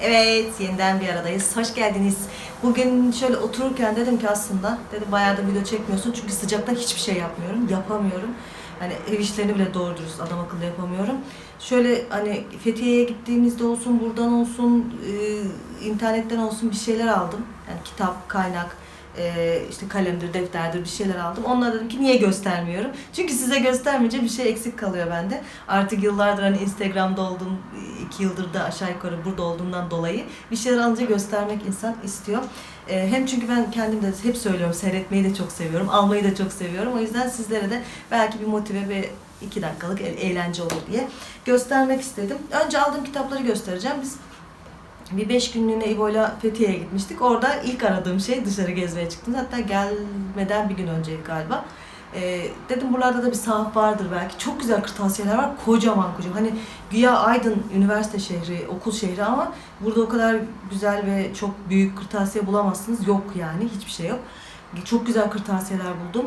Evet, yeniden bir aradayız. Hoş geldiniz. Bugün şöyle otururken dedim ki aslında, dedim bayağı da video çekmiyorsun çünkü sıcakta hiçbir şey yapmıyorum, yapamıyorum. Hani ev işlerini bile doğru dürüst adam akıllı yapamıyorum. Şöyle hani Fethiye'ye gittiğimizde olsun, buradan olsun, e, internetten olsun bir şeyler aldım. Yani kitap, kaynak, e, işte kalemdir, defterdir bir şeyler aldım. Onlara dedim ki niye göstermiyorum? Çünkü size göstermeyince bir şey eksik kalıyor bende. Artık yıllardır hani Instagram'da olduğum, iki yıldır da aşağı yukarı burada olduğumdan dolayı bir şeyler alınca göstermek insan istiyor. E, hem çünkü ben kendim de hep söylüyorum seyretmeyi de çok seviyorum, almayı da çok seviyorum. O yüzden sizlere de belki bir motive ve iki dakikalık e- eğlence olur diye göstermek istedim. Önce aldığım kitapları göstereceğim. Biz bir beş günlüğüne İbo'yla Fethiye'ye gitmiştik. Orada ilk aradığım şey dışarı gezmeye çıktım. Hatta gelmeden bir gün önceydi galiba. Ee, dedim buralarda da bir sahaf vardır belki. Çok güzel kırtasiyeler var. Kocaman kocaman. Hani güya Aydın üniversite şehri, okul şehri ama burada o kadar güzel ve çok büyük kırtasiye bulamazsınız. Yok yani hiçbir şey yok. Çok güzel kırtasiyeler buldum.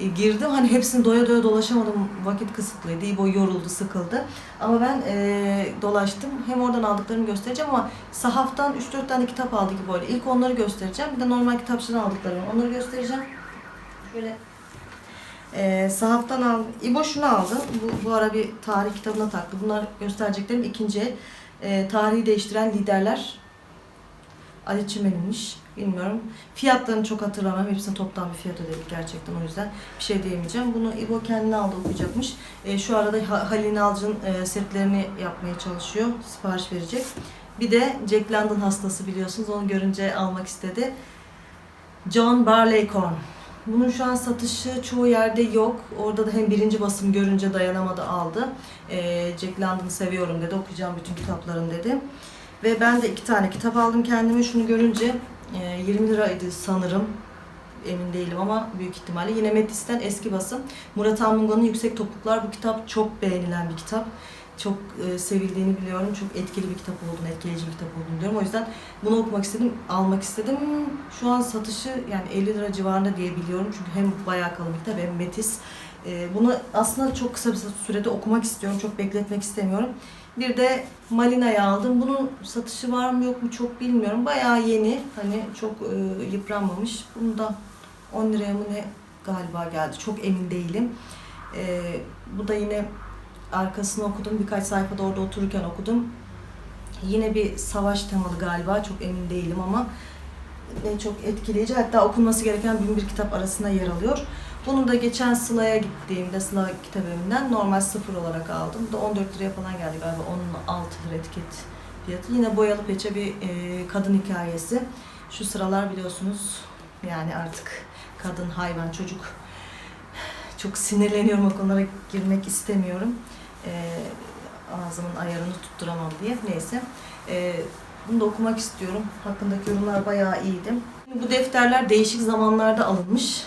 E, girdim hani hepsini doya doya dolaşamadım. Vakit kısıtlıydı. İbo yoruldu, sıkıldı. Ama ben e, dolaştım. Hem oradan aldıklarımı göstereceğim ama sahaftan 3-4 tane kitap aldık böyle. İlk onları göstereceğim. Bir de normal kitapçıdan aldıklarımı. Onları göstereceğim. Şöyle e, sahaftan aldım. İbo şunu aldı. Bu, bu ara bir tarih kitabına taktı. Bunlar göstereceklerim ikinci e, tarihi değiştiren liderler Ali Çimen'inmiş. Bilmiyorum. Fiyatlarını çok hatırlamam. Hepsini toptan bir fiyat ödedik gerçekten o yüzden bir şey diyemeyeceğim. Bunu İbo kendine aldı okuyacakmış. E, şu arada Ha- Halil Nalcı'nın e, setlerini yapmaya çalışıyor. Sipariş verecek. Bir de Jack London hastası biliyorsunuz. Onu görünce almak istedi. John Barleycorn. Bunun şu an satışı çoğu yerde yok. Orada da hem birinci basım görünce dayanamadı aldı. E, Jack London'ı seviyorum dedi. Okuyacağım bütün kitaplarını dedi. Ve ben de iki tane kitap aldım kendime. Şunu görünce 20 liraydı sanırım. Emin değilim ama büyük ihtimalle. Yine Metis'ten eski basım. Murat Anmungo'nun Yüksek Topluluklar. Bu kitap çok beğenilen bir kitap. Çok e, sevildiğini biliyorum. Çok etkili bir kitap olduğunu, etkileyici bir kitap olduğunu biliyorum. O yüzden bunu okumak istedim, almak istedim. Şu an satışı yani 50 lira civarında diye biliyorum. Çünkü hem bayağı kalın bir kitap hem Metis. E, bunu aslında çok kısa bir sürede okumak istiyorum. Çok bekletmek istemiyorum. Bir de Malina'yı aldım. Bunun satışı var mı yok mu çok bilmiyorum. Bayağı yeni. Hani çok e, yıpranmamış. Bunu da 10 liraya mı ne galiba geldi. Çok emin değilim. E, bu da yine arkasını okudum. Birkaç sayfada orada otururken okudum. Yine bir savaş temalı galiba. Çok emin değilim ama ne çok etkileyici. Hatta okunması gereken bin bir kitap arasında yer alıyor. Bunu da geçen Sıla'ya gittiğimde Sıla kitap normal sıfır olarak aldım. Da 14 liraya falan geldi galiba. Onun 6 lira etiket fiyatı. Yine boyalı peçe bir e, kadın hikayesi. Şu sıralar biliyorsunuz yani artık kadın, hayvan, çocuk çok sinirleniyorum o konulara girmek istemiyorum. E, ağzımın ayarını tutturamam diye. Neyse. E, bunu da okumak istiyorum. Hakkındaki yorumlar bayağı iyiydi. Bu defterler değişik zamanlarda alınmış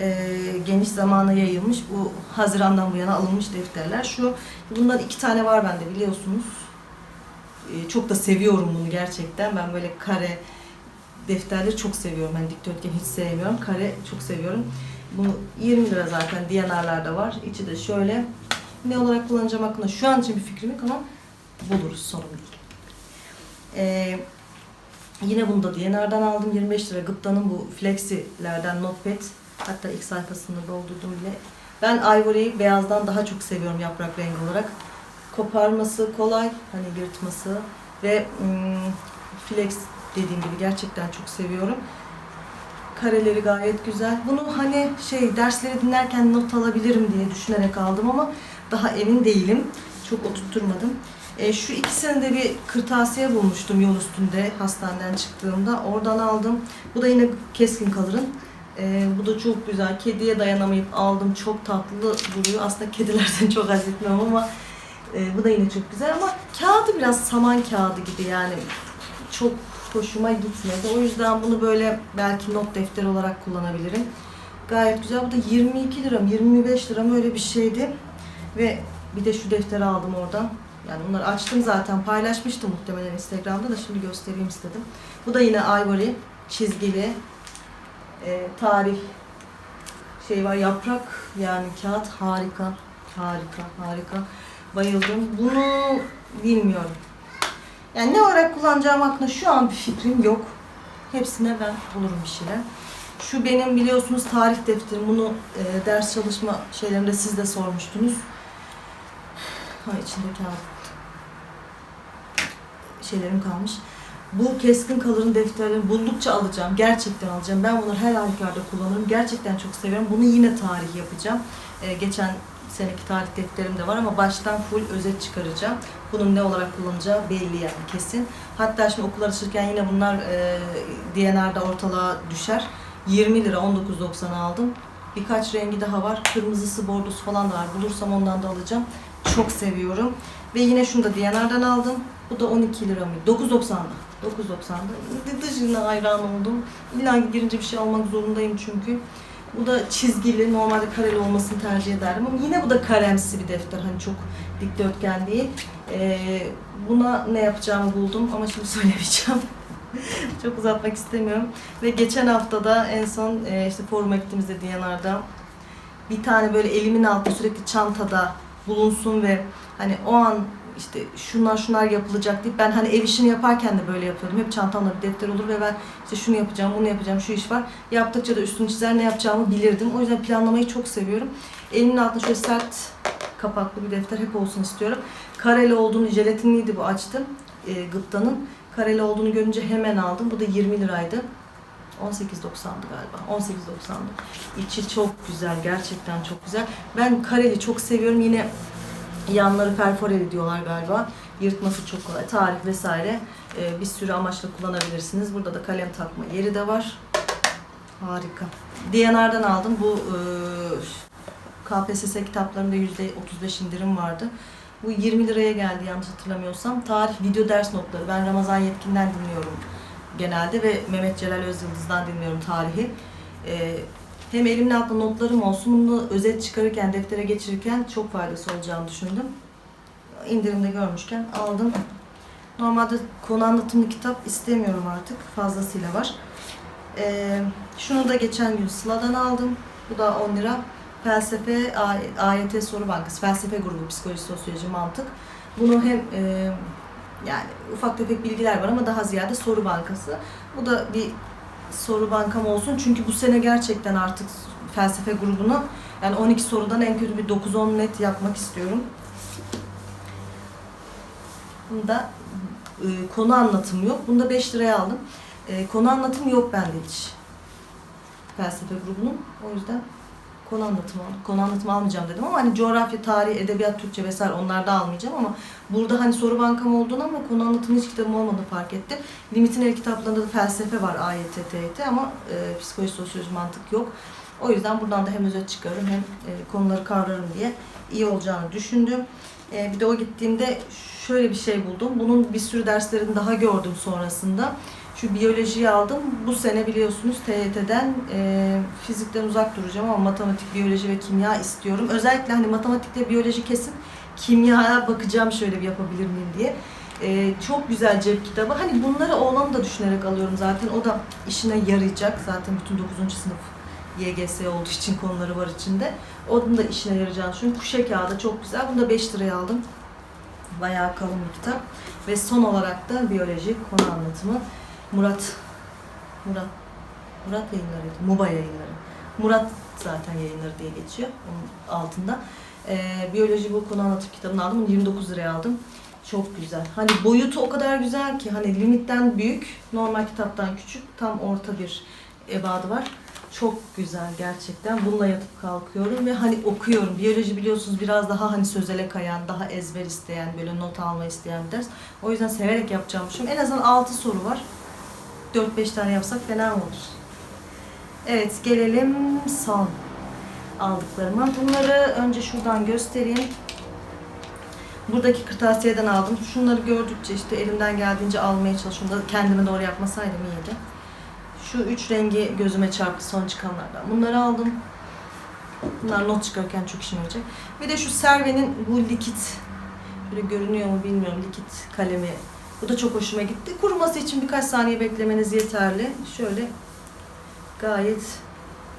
e, geniş zamana yayılmış. Bu Haziran'dan bu yana alınmış defterler. Şu bundan iki tane var bende biliyorsunuz. E, çok da seviyorum bunu gerçekten. Ben böyle kare defterleri çok seviyorum. Ben dikdörtgen hiç sevmiyorum. Kare çok seviyorum. Bunu 20 lira zaten DNR'larda var. İçi de şöyle. Ne olarak kullanacağım hakkında şu an için bir fikrim yok ama buluruz sorun değil. Ee, yine bunu da DNR'dan aldım. 25 lira. Gıpta'nın bu Flexi'lerden Notepad. Hatta ilk sayfasını doldurdum bile. Ben Ivory'yi beyazdan daha çok seviyorum yaprak rengi olarak. Koparması kolay, hani yırtması ve ım, flex dediğim gibi gerçekten çok seviyorum. Kareleri gayet güzel. Bunu hani şey dersleri dinlerken not alabilirim diye düşünerek aldım ama daha emin değilim. Çok oturtturmadım. E, şu ikisini de bir kırtasiye bulmuştum yol üstünde hastaneden çıktığımda. Oradan aldım. Bu da yine keskin kalırın. Ee, bu da çok güzel. Kediye dayanamayıp aldım. Çok tatlı duruyor. Aslında kedilerden çok haz etmiyorum ama e, bu da yine çok güzel ama kağıdı biraz saman kağıdı gibi yani çok hoşuma gitmedi. O yüzden bunu böyle belki not defteri olarak kullanabilirim. Gayet güzel. Bu da 22 lira mı 25 lira mı öyle bir şeydi. Ve bir de şu defteri aldım oradan. Yani bunları açtım zaten paylaşmıştım muhtemelen Instagram'da da şimdi göstereyim istedim. Bu da yine Ivory çizgili e, tarih şey var yaprak yani kağıt harika harika harika bayıldım bunu bilmiyorum Yani ne olarak kullanacağım hakkında şu an bir fikrim yok. Hepsine ben bulurum bir şeyler. Şu benim biliyorsunuz tarih defterim. Bunu e, ders çalışma şeylerinde siz de sormuştunuz. Ha içinde kağıt şeylerim kalmış. Bu keskin kalırın defterlerini buldukça alacağım. Gerçekten alacağım. Ben bunları her halükarda kullanırım. Gerçekten çok seviyorum. Bunu yine tarih yapacağım. Ee, geçen seneki tarih defterim de var ama baştan full özet çıkaracağım. Bunun ne olarak kullanacağı belli yani kesin. Hatta şimdi okula alışırken yine bunlar e, DNR'da ortalığa düşer. 20 lira 19.90 aldım. Birkaç rengi daha var. Kırmızısı, bordosu falan da var. Bulursam ondan da alacağım. Çok seviyorum. Ve yine şunu da DNR'dan aldım. Bu da 12 lira mı? 9.90'da. 9.90'da. Dışına hayran oldum. İlla girince bir şey almak zorundayım çünkü. Bu da çizgili, normalde kareli olmasını tercih ederdim ama yine bu da karemsi bir defter. Hani çok dikdörtgen değil. Ee, buna ne yapacağımı buldum ama şimdi söylemeyeceğim. çok uzatmak istemiyorum. Ve geçen haftada en son e, işte forum ettiğimizde DNR'da bir tane böyle elimin altında sürekli çantada bulunsun ve hani o an işte şunlar şunlar yapılacak deyip ben hani ev işini yaparken de böyle yapıyordum. Hep çantamda bir defter olur ve ben işte şunu yapacağım, bunu yapacağım, şu iş var. Yaptıkça da üstünü çizer ne yapacağımı bilirdim. O yüzden planlamayı çok seviyorum. Elimin altında şöyle sert kapaklı bir defter hep olsun istiyorum. Kareli olduğunu, jelatinliydi bu açtım. E, gıptanın. Kareli olduğunu görünce hemen aldım. Bu da 20 liraydı. 18.90'dı galiba. 18.90'dı. İçi çok güzel. Gerçekten çok güzel. Ben kareli çok seviyorum. Yine yanları perforeli diyorlar galiba. Yırtması çok kolay. Tarih vesaire e, bir sürü amaçla kullanabilirsiniz. Burada da kalem takma yeri de var. Harika. DNR'dan aldım. Bu e, KPSS kitaplarında %35 indirim vardı. Bu 20 liraya geldi yanlış hatırlamıyorsam. Tarih video ders notları. Ben Ramazan Yetkin'den dinliyorum genelde ve Mehmet Celal Özyıldız'dan dinliyorum tarihi. Ee, hem elimin altında notlarım olsun, bunu özet çıkarırken, deftere geçirirken çok faydası olacağını düşündüm. İndirimde görmüşken aldım. Normalde konu anlatımlı kitap istemiyorum artık. Fazlasıyla var. Ee, şunu da geçen gün Sıla'dan aldım. Bu da 10 lira. Felsefe, AYT Soru Bankası, Felsefe Grubu, Psikoloji, Sosyoloji, Mantık. Bunu hem e, yani ufak tefek bilgiler var ama daha ziyade soru bankası. Bu da bir soru bankam olsun çünkü bu sene gerçekten artık felsefe grubunu yani 12 sorudan en kötü bir 9-10 net yapmak istiyorum. Bunda e, konu anlatımı yok. Bunda 5 liraya aldım. E, konu anlatımı yok bende hiç. Felsefe grubunun. O yüzden konu anlatımı. Konu anlatımı almayacağım dedim ama hani coğrafya, tarih, edebiyat, Türkçe vesaire onlarda almayacağım ama burada hani soru bankam olduğunu ama konu anlatımı hiç kitabım olmadığını fark ettim. Limit'in el kitaplarında da felsefe var AYT, TYT ama e, psikoloji, sosyoloji, mantık yok. O yüzden buradan da hem özet çıkarırım hem e, konuları kavrarım diye iyi olacağını düşündüm. E, bir de o gittiğimde şöyle bir şey buldum. Bunun bir sürü derslerini daha gördüm sonrasında. Şu biyolojiyi aldım. Bu sene biliyorsunuz TYT'den e, fizikten uzak duracağım ama matematik, biyoloji ve kimya istiyorum. Özellikle hani matematikle biyoloji kesin. Kimyaya bakacağım şöyle bir yapabilir miyim diye. E, çok güzel cep kitabı. Hani bunları oğlanı da düşünerek alıyorum zaten. O da işine yarayacak. Zaten bütün 9. sınıf YGS olduğu için konuları var içinde. Onun da işine yarayacağını düşünüyorum. Kuşe kağıdı çok güzel. Bunu da 5 liraya aldım. Bayağı kalın bir kitap. Ve son olarak da biyoloji konu anlatımı. Murat Murat Murat yayınlarıydı. Muba yayınları. Murat zaten yayınları diye geçiyor onun altında. Ee, biyoloji bu konu anlatım kitabını aldım. Bunu 29 liraya aldım. Çok güzel. Hani boyutu o kadar güzel ki hani limitten büyük, normal kitaptan küçük, tam orta bir ebadı var. Çok güzel gerçekten. Bununla yatıp kalkıyorum ve hani okuyorum. Biyoloji biliyorsunuz biraz daha hani sözele kayan, daha ezber isteyen, böyle not alma isteyen bir ders. O yüzden severek yapacağım düşünüyorum. En azından 6 soru var. 4-5 tane yapsak fena olur? Evet gelelim son aldıklarıma. Bunları önce şuradan göstereyim. Buradaki kırtasiyeden aldım. Şunları gördükçe işte elimden geldiğince almaya çalışıyorum. Da kendime doğru yapmasaydım iyiydi. Şu üç rengi gözüme çarptı son çıkanlardan. Bunları aldım. Bunlar not çıkarken çok işime yarayacak. Bir de şu Serve'nin bu likit, böyle görünüyor mu bilmiyorum, likit kalemi. Bu da çok hoşuma gitti. Kuruması için birkaç saniye beklemeniz yeterli. Şöyle gayet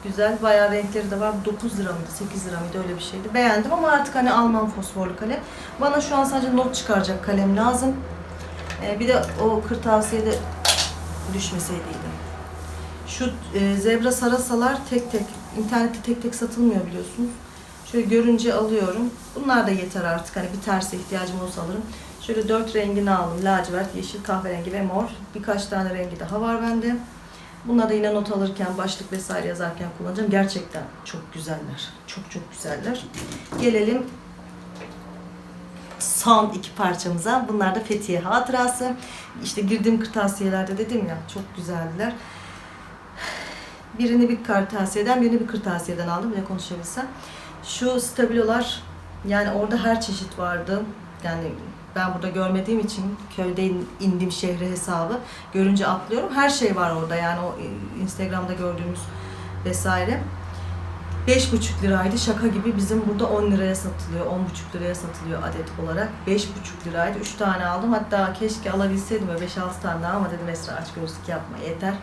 güzel. Bayağı renkleri de var. 9 lira mıydı, 8 lira mıydı öyle bir şeydi. Beğendim ama artık hani Alman fosforlu kalem. Bana şu an sadece not çıkaracak kalem lazım. E, bir de o kırtasiyede düşmeseydiydi. Şu e, zebra sarasalar tek tek, internette tek tek satılmıyor biliyorsunuz. Şöyle görünce alıyorum. Bunlar da yeter artık. Hani bir terse ihtiyacım olsa alırım. Şöyle dört rengini aldım. Lacivert, yeşil, kahverengi ve mor. Birkaç tane rengi daha var bende. Bunları da yine not alırken, başlık vesaire yazarken kullanacağım. Gerçekten çok güzeller. Çok çok güzeller. Gelelim son iki parçamıza. Bunlar da Fethiye hatırası. İşte girdiğim kırtasiyelerde dedim ya çok güzeldiler. Birini bir kırtasiyeden, birini bir kırtasiyeden aldım. Bir de konuşabilsem. Şu stabilolar yani orada her çeşit vardı. Yani ben burada görmediğim için köyde in- indim şehre hesabı. Görünce atlıyorum. Her şey var orada yani o e, Instagram'da gördüğümüz vesaire. 5,5 liraydı. Şaka gibi bizim burada 10 liraya satılıyor. 10,5 liraya satılıyor adet olarak. 5,5 liraydı. 3 tane aldım. Hatta keşke alabilseydim böyle 5-6 tane daha ama dedim Esra aç gözlük yapma yeter.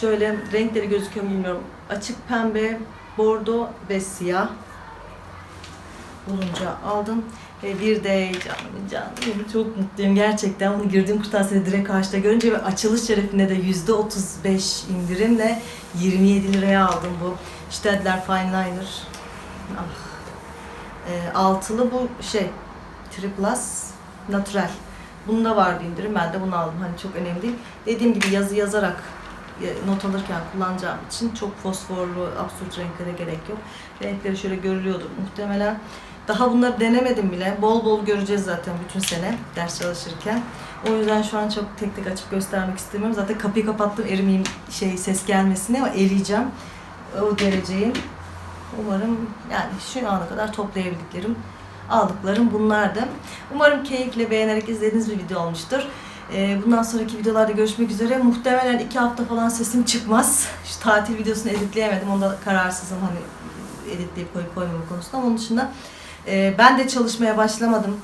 Şöyle renkleri gözüküyor bilmiyorum. Açık pembe, bordo ve siyah bulunca aldım. Ve bir de canım canım çok mutluyum gerçekten. Bunu girdiğim kırtasiyede direkt karşıda görünce ve açılış şerefine de %35 indirimle 27 liraya aldım bu. Stadler Fine Liner. Ah. E, altılı bu şey Triplas Natural. Bunda vardı indirim. Ben de bunu aldım. Hani çok önemli değil. Dediğim gibi yazı yazarak not alırken kullanacağım için çok fosforlu, absürt renklere gerek yok. Renkleri şöyle görülüyordur muhtemelen. Daha bunları denemedim bile. Bol bol göreceğiz zaten bütün sene ders çalışırken. O yüzden şu an çok tek tek açıp göstermek istemiyorum. Zaten kapıyı kapattım erimeyeyim şey ses gelmesine ama eleyeceğim o dereceyi. Umarım yani şu ana kadar toplayabildiklerim, aldıklarım bunlardı. Umarım keyifle beğenerek izlediğiniz bir video olmuştur. Ee, Bundan sonraki videolarda görüşmek üzere. Muhtemelen iki hafta falan sesim çıkmaz. Şu tatil videosunu editleyemedim. Onda kararsızım hani editleyip koyup koymama konusunda. Ama onun dışında e, ben de çalışmaya başlamadım.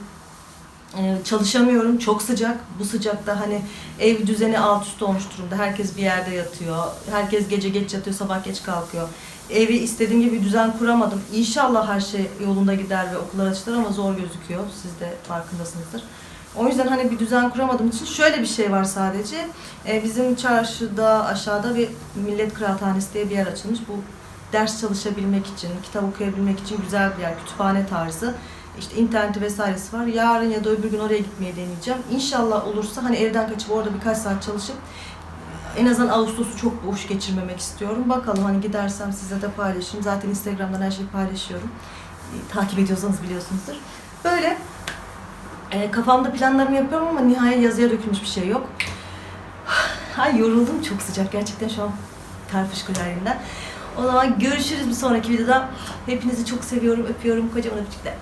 Ee, çalışamıyorum. Çok sıcak. Bu sıcakta hani ev düzeni alt üst olmuş durumda. Herkes bir yerde yatıyor. Herkes gece geç yatıyor, sabah geç kalkıyor. Evi istediğim gibi düzen kuramadım. İnşallah her şey yolunda gider ve okullar açılır ama zor gözüküyor. Siz de farkındasınızdır. O yüzden hani bir düzen kuramadığım için şöyle bir şey var sadece. Ee, bizim çarşıda aşağıda bir Millet Kıraathanesi diye bir yer açılmış. Bu ders çalışabilmek için, kitap okuyabilmek için güzel bir yer. Kütüphane tarzı. İşte interneti vesairesi var. Yarın ya da öbür gün oraya gitmeye deneyeceğim. İnşallah olursa hani evden kaçıp orada birkaç saat çalışıp en azından Ağustos'u çok boş geçirmemek istiyorum. Bakalım hani gidersem size de paylaşırım. Zaten Instagram'dan her şeyi paylaşıyorum. Ee, Takip ediyorsanız biliyorsunuzdur. Böyle e, kafamda planlarımı yapıyorum ama nihayet yazıya dökülmüş bir şey yok. Ay yoruldum çok sıcak gerçekten şu an ter fışkırıyor elimden. O zaman görüşürüz bir sonraki videoda. Hepinizi çok seviyorum, öpüyorum kocaman öpücükler.